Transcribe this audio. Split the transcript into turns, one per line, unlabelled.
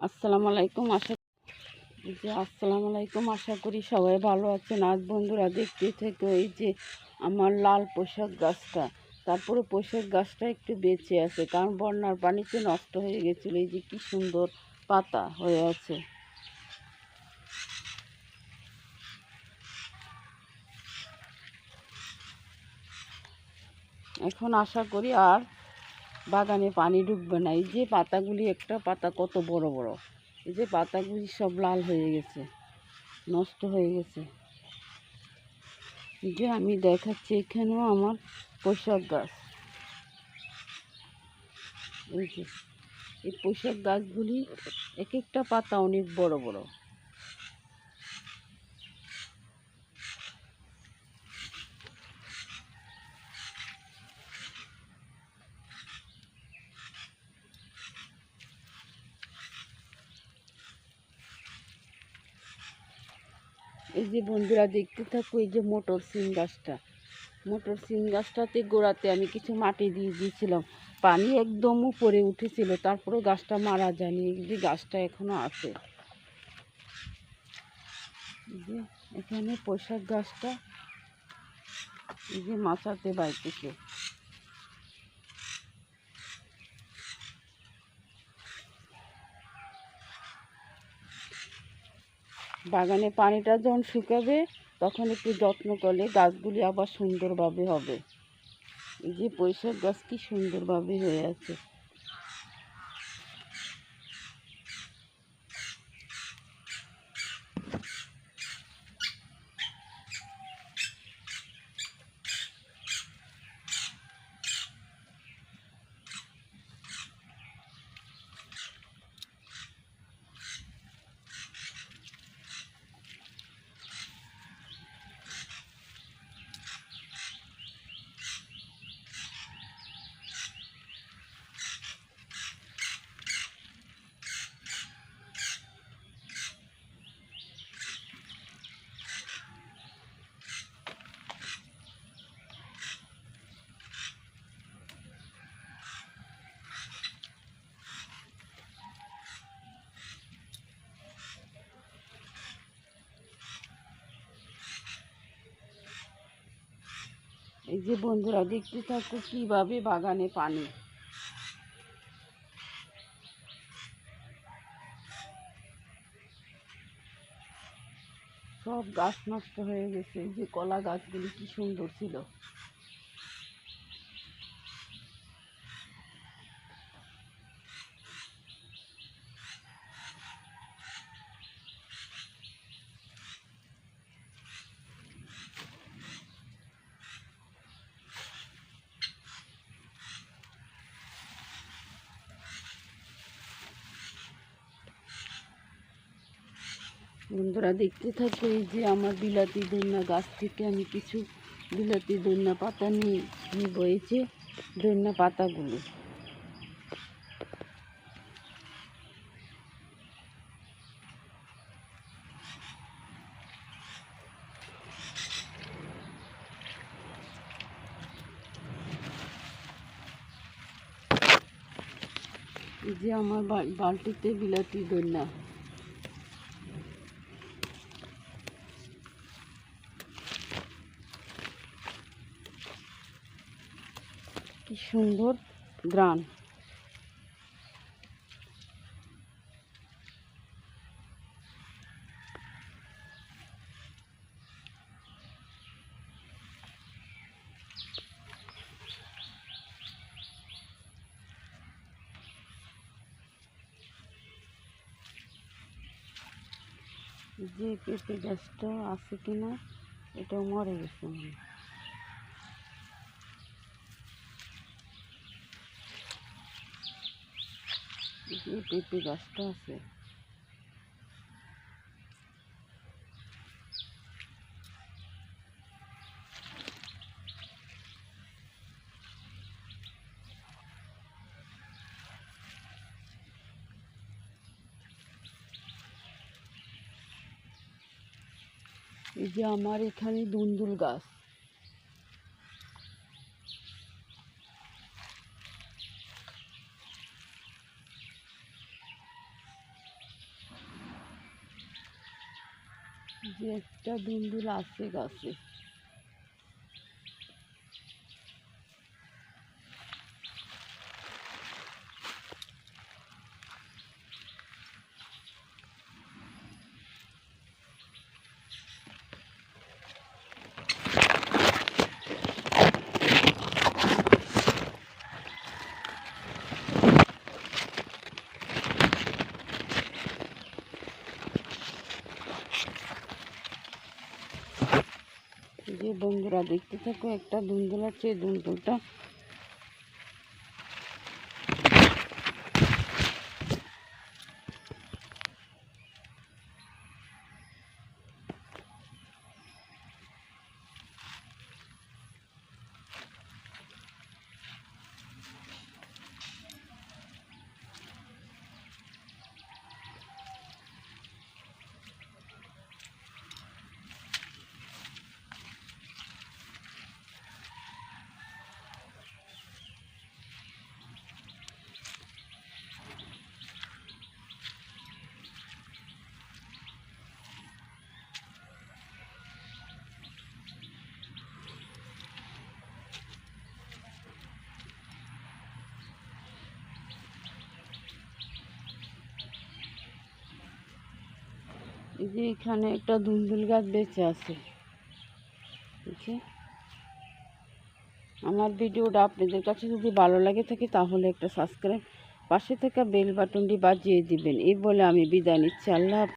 আসসালামু আলাইকুম, আশা যে আসসালামু আলাইকুম, আশা করি সবাই ভালো আছেন। আজ বন্ধুরা দেখতে থেকে, এই যে আমার লাল পোশাক গাছটা। তারপরে পোশাক গাছটা একটু বেঁচে আছে, কারণ বন্যার পানিতে নষ্ট হয়ে গেছিল। এই যে কি সুন্দর পাতা হয়ে আছে। এখন আশা করি আর বাগানে পানি ঢুকবে না। এই যে পাতাগুলি একটা পাতা কত বড় বড়। এই যে পাতাগুলি সব লাল হয়ে গেছে, নষ্ট হয়ে গেছে। যে আমি দেখাচ্ছি এখানেও আমার পোশাক গাছ। এই যে, এই পোশাক গাছগুলি এক একটা পাতা অনেক বড় বড়। এই যে বন্ধুরা দেখতে থাকো, এই যে মোটর সিম গাছটা। মোটর সিম গাছটাতে গোড়াতে আমি কিছু মাটি দিয়ে দিয়েছিলাম। পানি একদম উপরে উঠেছিল তারপরে গাছটা মারা যায়নি। এই যে গাছটা এখনও আছে। যে এখানে পোশাক গাছটা, এই যে মাচাতে বাইতেছে। বাগানে পানিটা যখন শুকাবে, তখন একটু যত্ন করলে গাছগুলি আবার সুন্দরভাবে হবে। এই যে পৈশাক গাছ কি সুন্দরভাবে হয়ে আছে। এই যে বন্ধুরা, দেখতে থাকো কীভাবে বাগানে পানি। সব গাছ নষ্ট হয়ে গেছে যে কলা গাছগুলি কি সুন্দর ছিল। বন্ধুরা দেখতে থাকো এই যে আমার বিলাতি দন্যা গাছ থেকে আমি কিছু বিলাতি দন্যা পাতা নিয়ে নিয়ে বয়েছে দন্যা পাতাগুলো। এই যে আমার বালতিতে বিলাতি দন্যা কি সুন্দর গ্রান। যে পেঁপে গাছটা আছে কিনা এটা মরে গেছে যে পেঁপে গাছটা আছে। এই যে আমার এখানে দুন্দুল গাছ। যে একটা দুন্দুল আছে গাছে। যে বন্ধুরা দেখতে থাকো একটা দুন্দুল আছে দুন্দুলটা যে এখানে একটা দুন্দুল গাছ বেঁচে আছে। দেখি আমার ভিডিওটা আপনাদের কাছে যদি ভালো লাগে থাকে, তাহলে একটা সাবস্ক্রাইব পাশে থাকা বেল বাটনটি বাজিয়ে দিবেন। এই বলে আমি বিদায় নিচ্ছি। আল্লাহ।